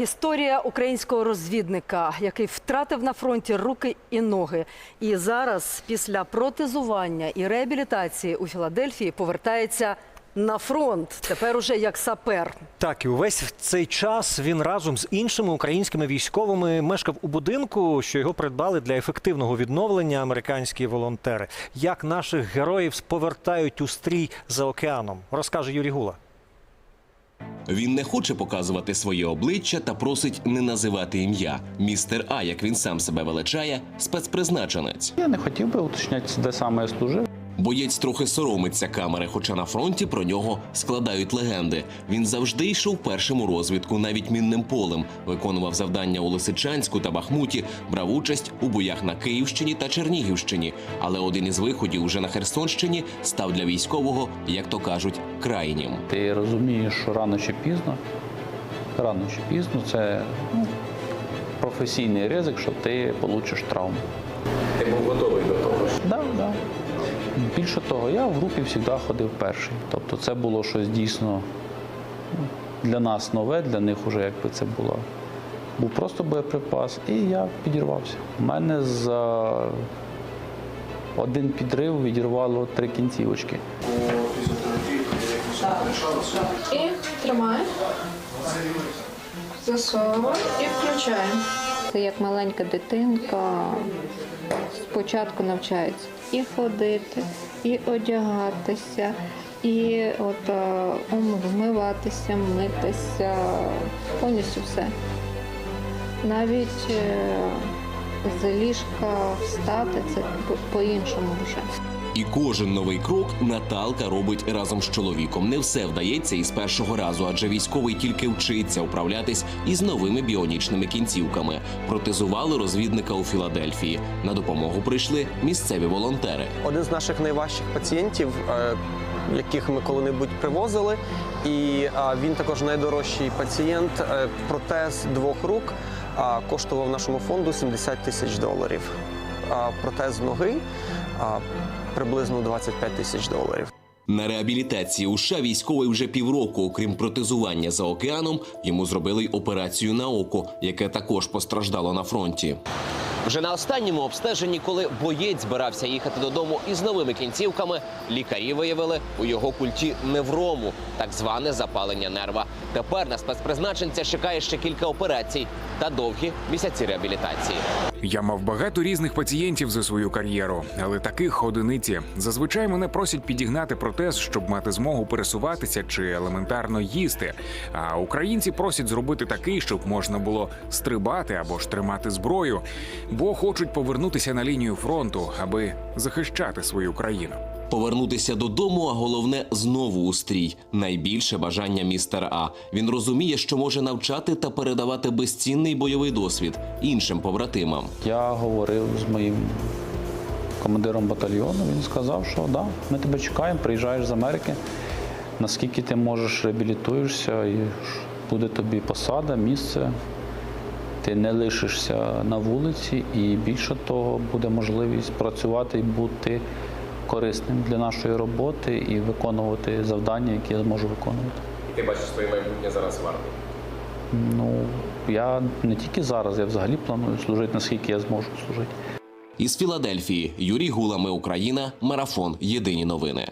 Історія українського розвідника, який втратив на фронті руки і ноги, і зараз, після протезування і реабілітації у Філадельфії, повертається на фронт. Тепер уже як сапер. Так, і увесь цей час він разом з іншими українськими військовими мешкав у будинку, що його придбали для ефективного відновлення американські волонтери. Як наших героїв повертають у стрій за океаном, розкаже Юрій Гула. Він не хоче показувати своє обличчя та просить не називати ім'я. Містер А, як він сам себе величає, спецпризначенець. Я не хотів би уточняти, де саме я служив. Боєць трохи соромиться камери, хоча на фронті про нього складають легенди. Він завжди йшов першим у розвідку, навіть мінним полем, виконував завдання у Лисичанську та Бахмуті, брав участь у боях на Київщині та Чернігівщині. Але один із виходів уже на Херсонщині став для військового, як то кажуть, крайнім. Ти розумієш, що рано чи пізно, рано чи пізно це ну, професійний ризик, що ти получиш травму. Ти був готовий до того. Більше того, я в групі завжди ходив перший. Тобто це було щось дійсно ну, для нас нове, для них вже якби це було. Був просто боєприпас, і я підірвався. У мене за один підрив відірвало три кінцівочки. І тримай. Засовуй і включай. Це як маленька дитинка спочатку навчаються і ходити, і одягатися, і от е, вмиватися, митися, повністю все. Навіть е, з ліжка встати це по- по-іншому вже. І кожен новий крок Наталка робить разом з чоловіком. Не все вдається із першого разу, адже військовий тільки вчиться управлятись із новими біонічними кінцівками. Протезували розвідника у Філадельфії. На допомогу прийшли місцеві волонтери. один з наших найважчих пацієнтів, е, яких ми коли-небудь привозили. І він також найдорожчий пацієнт. Е, Протез двох рук коштував нашому фонду 70 тисяч доларів. Протез ноги приблизно 25 тисяч доларів. На реабілітації у США військовий вже півроку, окрім протезування за океаном, йому зробили й операцію на око, яке також постраждало на фронті. Вже на останньому обстеженні, коли боєць збирався їхати додому із новими кінцівками, лікарі виявили у його культі неврому, так зване запалення нерва. Тепер на спецпризначенця чекає ще кілька операцій та довгі місяці реабілітації. Я мав багато різних пацієнтів за свою кар'єру, але таких одиниці. Зазвичай мене просять підігнати протез, щоб мати змогу пересуватися чи елементарно їсти. А українці просять зробити такий, щоб можна було стрибати або ж тримати зброю, бо хочуть повернутися на лінію фронту, аби захищати свою країну. Повернутися додому, а головне знову у стрій. Найбільше бажання містера А. Він розуміє, що може навчати та передавати безцінний бойовий досвід іншим побратимам. Я говорив з моїм командиром батальйону. Він сказав, що да, ми тебе чекаємо, приїжджаєш з Америки. Наскільки ти можеш реабілітуєшся, і буде тобі посада, місце. Ти не лишишся на вулиці, і більше того, буде можливість працювати і бути корисним для нашої роботи і виконувати завдання, які я зможу виконувати. І Ти бачиш своє майбутнє зараз в армії. Ну я не тільки зараз, я взагалі планую служити, наскільки я зможу служити. Із Філадельфії Юрій Гула, Ми Україна, марафон. Єдині новини.